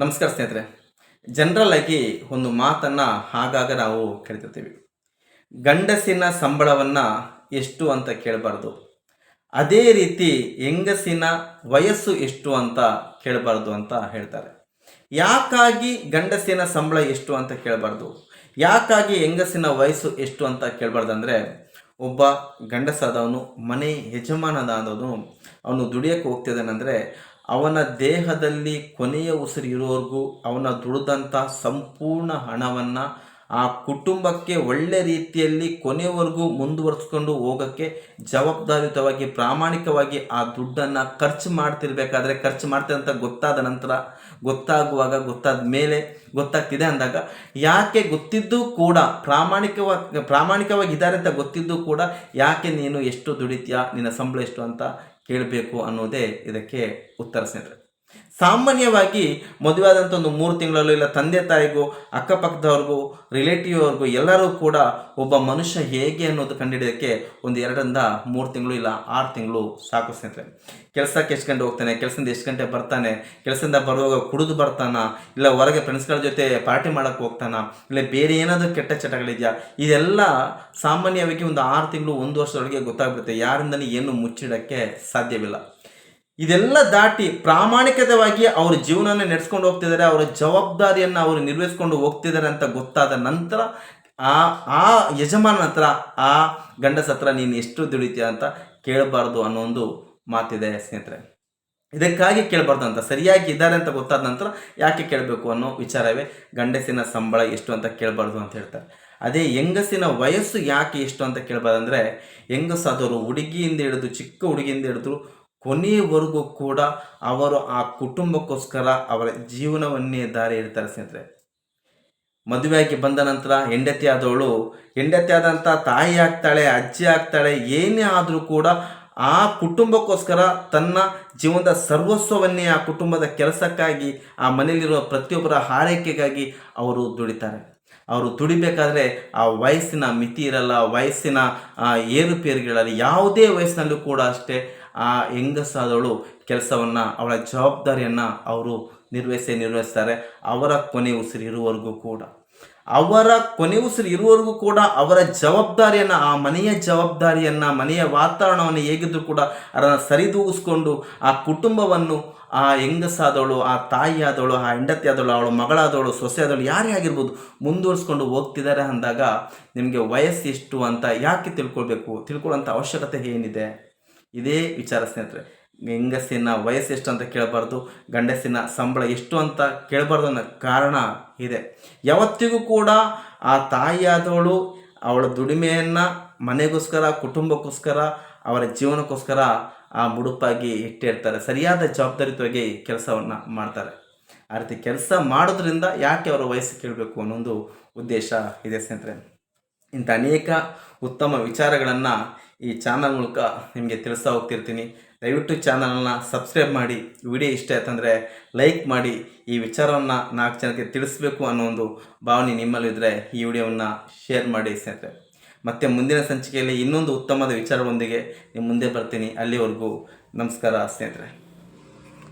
ನಮಸ್ಕಾರ ಸ್ನೇಹಿತರೆ. ಜನರಲ್ ಆಗಿ ಒಂದು ಮಾತನ್ನು ಆಗಾಗ ನಾವು ಕೇಳ್ತಿರ್ತೀವಿ ಗಂಡಸಿನ ಸಂಬಳವನ್ನು ಎಷ್ಟು ಅಂತ ಕೇಳಬಾರ್ದು. ಅದೇ ರೀತಿ ಹೆಂಗಸಿನ ವಯಸ್ಸು ಎಷ್ಟು ಅಂತ ಕೇಳಬಾರ್ದು ಅಂತ ಹೇಳ್ತಾರೆ. ಯಾಕಾಗಿ ಗಂಡಸಿನ ಸಂಬಳ ಎಷ್ಟು ಅಂತ ಕೇಳಬಾರ್ದು? ಯಾಕಾಗಿ ಹೆಂಗಸಿನ ವಯಸ್ಸು ಎಷ್ಟು ಅಂತ ಕೇಳಬಾರ್ದು ಅಂದರೆ ಒಬ್ಬ ಗಂಡಸಾದವನು, ಮನೆ ಯಜಮಾನದಾದವನು ಅವನು ದುಡಿಯೋಕ್ಕೆ ಹೋಗ್ತಿದ್ದಾನಂದರೆ ಅವನ ದೇಹದಲ್ಲಿ ಕೊನೆಯ ಉಸಿರು ಇರೋವರೆಗೂ ಅವನ ದುಡಿದಂಥ ಸಂಪೂರ್ಣ ಹಣವನ್ನು ಆ ಕುಟುಂಬಕ್ಕೆ ಒಳ್ಳೆ ರೀತಿಯಲ್ಲಿ ಕೊನೆವರೆಗೂ ಮುಂದುವರಿಸ್ಕೊಂಡು ಹೋಗೋಕ್ಕೆ ಜವಾಬ್ದಾರಿಯುತವಾಗಿ, ಪ್ರಾಮಾಣಿಕವಾಗಿ ಆ ದುಡ್ಡನ್ನು ಖರ್ಚು ಮಾಡ್ತಿರ್ಬೇಕಾದ್ರೆ ಖರ್ಚು ಮಾಡ್ತಾರೆ ಅಂತ ಗೊತ್ತಾದ ನಂತರ, ಗೊತ್ತಾಗುವಾಗ, ಗೊತ್ತಾದ ಮೇಲೆ, ಗೊತ್ತಾಗ್ತಿದೆ ಅಂದಾಗ, ಯಾಕೆ ಗೊತ್ತಿದ್ದು ಕೂಡ ಪ್ರಾಮಾಣಿಕವಾಗಿ ಪ್ರಾಮಾಣಿಕವಾಗಿ ಇದ್ದಾರೆ ಅಂತ ಗೊತ್ತಿದ್ದು ಕೂಡ ಯಾಕೆ ನೀನು ಎಷ್ಟು ದುಡಿತೀಯಾ, ನಿನ್ನ ಸಂಬಳ ಎಷ್ಟು ಅಂತ ಕೇಳಬೇಕು ಅನ್ನೋದೇ ಇದಕ್ಕೆ ಉತ್ತರ ಸ್ನೇಹಿತರೆ. ಸಾಮಾನ್ಯವಾಗಿ ಮದುವೆಯಾದಂಥ ಒಂದು ಮೂರು ತಿಂಗಳಲ್ಲೂ ಇಲ್ಲ, ತಂದೆ ತಾಯಿಗೂ, ಅಕ್ಕಪಕ್ಕದವ್ರಿಗೂ ರಿಲೇಟಿವ್ ಅವ್ರಿಗೂ ಎಲ್ಲರೂ ಕೂಡ ಒಬ್ಬ ಮನುಷ್ಯ ಹೇಗೆ ಅನ್ನೋದು ಕಂಡುಹಿಡಿಯೋಕ್ಕೆ ಒಂದು ಎರಡರಿಂದ ಮೂರು ತಿಂಗಳು ಇಲ್ಲ, ಆರು ತಿಂಗಳು ಸಾಕು ಸ್ನೇಹಿತರೆ. ಕೆಲಸಕ್ಕೆ ಎಷ್ಟು ಗಂಟೆ ಹೋಗ್ತಾನೆ, ಕೆಲಸದಿಂದ ಎಷ್ಟು ಗಂಟೆ ಬರ್ತಾನೆ, ಕೆಲಸದಿಂದ ಬರುವಾಗ ಕುಡಿದು ಬರ್ತಾನ, ಇಲ್ಲ ಹೊರಗೆ ಫ್ರೆಂಡ್ಸ್ಗಳ ಜೊತೆ ಪಾರ್ಟಿ ಮಾಡೋಕ್ಕೆ ಹೋಗ್ತಾನ, ಇಲ್ಲ ಬೇರೆ ಏನಾದರೂ ಕೆಟ್ಟ ಚಟಗಳಿದೆಯಾ, ಇದೆಲ್ಲ ಸಾಮಾನ್ಯವಾಗಿ ಒಂದು ಆರು ತಿಂಗಳು, ಒಂದು ವರ್ಷದೊಳಗೆ ಗೊತ್ತಾಗ್ಬಿಡುತ್ತೆ. ಯಾರಿಂದಲೂ ಏನು ಮುಚ್ಚಿಡೋಕ್ಕೆ ಸಾಧ್ಯವಿಲ್ಲ. ಇದೆಲ್ಲ ದಾಟಿ ಪ್ರಾಮಾಣಿಕವಾಗಿ ಅವ್ರ ಜೀವನನ ನಡೆಸ್ಕೊಂಡು ಹೋಗ್ತಿದ್ದಾರೆ, ಅವರ ಜವಾಬ್ದಾರಿಯನ್ನು ಅವರು ನಿರ್ವಹಿಸ್ಕೊಂಡು ಹೋಗ್ತಿದ್ದಾರೆ ಅಂತ ಗೊತ್ತಾದ ನಂತರ ಆ ಆ ಯಜಮಾನ ಹತ್ರ, ಆ ಗಂಡಸ ಹತ್ರ ನೀನು ಎಷ್ಟು ದುಡಿತೀಯ ಅಂತ ಕೇಳಬಾರ್ದು ಅನ್ನೋ ಒಂದು ಮಾತಿದೆ ಸ್ನೇಹಿತರೆ. ಇದಕ್ಕಾಗಿ ಕೇಳಬಾರ್ದು ಅಂತ, ಸರಿಯಾಗಿ ಇದ್ದಾರೆ ಅಂತ ಗೊತ್ತಾದ ನಂತರ ಯಾಕೆ ಕೇಳಬೇಕು ಅನ್ನೋ ವಿಚಾರವೇ ಗಂಡಸಿನ ಸಂಬಳ ಎಷ್ಟು ಅಂತ ಕೇಳಬಾರ್ದು ಅಂತ ಹೇಳ್ತಾರೆ. ಅದೇ ಹೆಂಗಸಿನ ವಯಸ್ಸು ಯಾಕೆ ಎಷ್ಟು ಅಂತ ಕೇಳಬಾರ್ದು ಅಂದರೆ, ಹೆಂಗಸಾದವರು ಹುಡುಗಿಯಿಂದ ಹಿಡಿದು ಚಿಕ್ಕ ಹುಡುಗಿಯಿಂದ ಹಿಡಿದು ಕೊನೆಯವರೆಗೂ ಕೂಡ ಅವರು ಆ ಕುಟುಂಬಕ್ಕೋಸ್ಕರ ಅವರ ಜೀವನವನ್ನೇ ದಾರಿ ಇಡ್ತಾರೆ ಸ್ನೇಹಿತರೆ. ಮದುವೆಯಾಗಿ ಬಂದ ನಂತರ ಹೆಂಡತಿ ಆದವಳು, ಹೆಂಡತಿ ಆದಂಥ ತಾಯಿ ಆಗ್ತಾಳೆ, ಅಜ್ಜಿ ಆಗ್ತಾಳೆ, ಏನೇ ಆದರೂ ಕೂಡ ಆ ಕುಟುಂಬಕ್ಕೋಸ್ಕರ ತನ್ನ ಜೀವನದ ಸರ್ವಸ್ವವನ್ನೇ ಆ ಕುಟುಂಬದ ಕೆಲಸಕ್ಕಾಗಿ, ಆ ಮನೆಯಲ್ಲಿರುವ ಪ್ರತಿಯೊಬ್ಬರ ಹಾರೈಕೆಗಾಗಿ ಅವರು ದುಡಿತಾರೆ. ಅವರು ದುಡಿಬೇಕಾದ್ರೆ ಆ ವಯಸ್ಸಿನ ಮಿತಿ ಇರಲ್ಲ, ವಯಸ್ಸಿನ ಏರುಪೇರುಗಳಲ್ಲಿ, ಯಾವುದೇ ವಯಸ್ಸಿನಲ್ಲೂ ಕೂಡ ಅಷ್ಟೇ ಆ ಹೆಂಗಸಾದವಳು ಕೆಲಸವನ್ನು, ಅವಳ ಜವಾಬ್ದಾರಿಯನ್ನು ಅವರು ನಿರ್ವಹಿಸಿ ನಿರ್ವಹಿಸ್ತಾರೆ. ಅವರ ಕೊನೆ ಉಸಿರು ಇರುವವರೆಗೂ ಕೂಡ. ಅವರ ಕೊನೆ ಉಸಿರು ಇರುವವರೆಗೂ ಕೂಡ ಅವರ ಜವಾಬ್ದಾರಿಯನ್ನು, ಆ ಮನೆಯ ಜವಾಬ್ದಾರಿಯನ್ನು, ಮನೆಯ ವಾತಾವರಣವನ್ನು ಹೇಗಿದ್ರು ಕೂಡ ಅದನ್ನು ಸರಿದೂಗಿಸ್ಕೊಂಡು ಆ ಕುಟುಂಬವನ್ನು ಆ ಹೆಂಗಸಾದವಳು, ಆ ತಾಯಿಯಾದವಳು, ಆ ಹೆಂಡತಿ ಆದವಳು ಅವಳು ಮಗಳಾದವಳು, ಸೊಸೆಯಾದವಳು, ಯಾರೇ ಆಗಿರ್ಬೋದು ಮುಂದುವರಿಸ್ಕೊಂಡು ಹೋಗ್ತಿದ್ದಾರೆ ಅಂದಾಗ ನಿಮಗೆ ವಯಸ್ಸು ಎಷ್ಟು ಅಂತ ಯಾಕೆ ತಿಳ್ಕೊಳ್ಬೇಕು? ತಿಳ್ಕೊಳ್ಳೋಂಥ ಅವಶ್ಯಕತೆ ಏನಿದೆ? ಇದೇ ವಿಚಾರ ಸ್ನೇಹಿತರೆ, ಹೆಂಗಸಿನ ವಯಸ್ಸು ಎಷ್ಟು ಅಂತ ಕೇಳಬಾರ್ದು, ಗಂಡಸಿನ ಸಂಬಳ ಎಷ್ಟು ಅಂತ ಕೇಳಬಾರ್ದು ಅನ್ನೋ ಕಾರಣ ಇದೆ. ಯಾವತ್ತಿಗೂ ಕೂಡ ಆ ತಾಯಿಯಾದವಳು ಅವಳ ದುಡಿಮೆಯನ್ನು ಮನೆಗೋಸ್ಕರ, ಕುಟುಂಬಕ್ಕೋಸ್ಕರ, ಅವರ ಜೀವನಕ್ಕೋಸ್ಕರ ಆ ಮುಡುಪಾಗಿ ಇಟ್ಟಿರ್ತಾರೆ. ಸರಿಯಾದ ಜವಾಬ್ದಾರಿತವಾಗಿ ಕೆಲಸವನ್ನು ಮಾಡ್ತಾರೆ. ಆ ರೀತಿ ಕೆಲಸ ಮಾಡೋದ್ರಿಂದ ಯಾಕೆ ಅವರ ವಯಸ್ಸು ಕೇಳಬೇಕು ಅನ್ನೊಂದು ಉದ್ದೇಶ ಇದೆ ಸ್ನೇಹಿತರೆ. ಇಂಥ ಅನೇಕ ಉತ್ತಮ ವಿಚಾರಗಳನ್ನು ಈ ಚಾನಲ್ ಮೂಲಕ ನಿಮಗೆ ತಿಳಿಸ್ತಾ ಹೋಗ್ತಿರ್ತೀನಿ. ದಯವಿಟ್ಟು ಚಾನಲನ್ನು ಸಬ್ಸ್ಕ್ರೈಬ್ ಮಾಡಿ. ವಿಡಿಯೋ ಇಷ್ಟ ಆಯ್ತಂದರೆ ಲೈಕ್ ಮಾಡಿ. ಈ ವಿಚಾರವನ್ನು ನಾಲ್ಕು ಜನಕ್ಕೆ ತಿಳಿಸ್ಬೇಕು ಅನ್ನೋ ಒಂದು ಭಾವನೆ ನಿಮ್ಮಲ್ಲಿದ್ದರೆ ಈ ವಿಡಿಯೋವನ್ನು ಶೇರ್ ಮಾಡಿ ಸ್ನೇಹಿತರೆ. ಮತ್ತು ಮುಂದಿನ ಸಂಚಿಕೆಯಲ್ಲಿ ಇನ್ನೊಂದು ಉತ್ತಮದ ವಿಚಾರದೊಂದಿಗೆ ನಿಮ್ಮ ಮುಂದೆ ಬರ್ತೀನಿ. ಅಲ್ಲಿವರೆಗೂ ನಮಸ್ಕಾರ ಸ್ನೇಹಿತರೆ.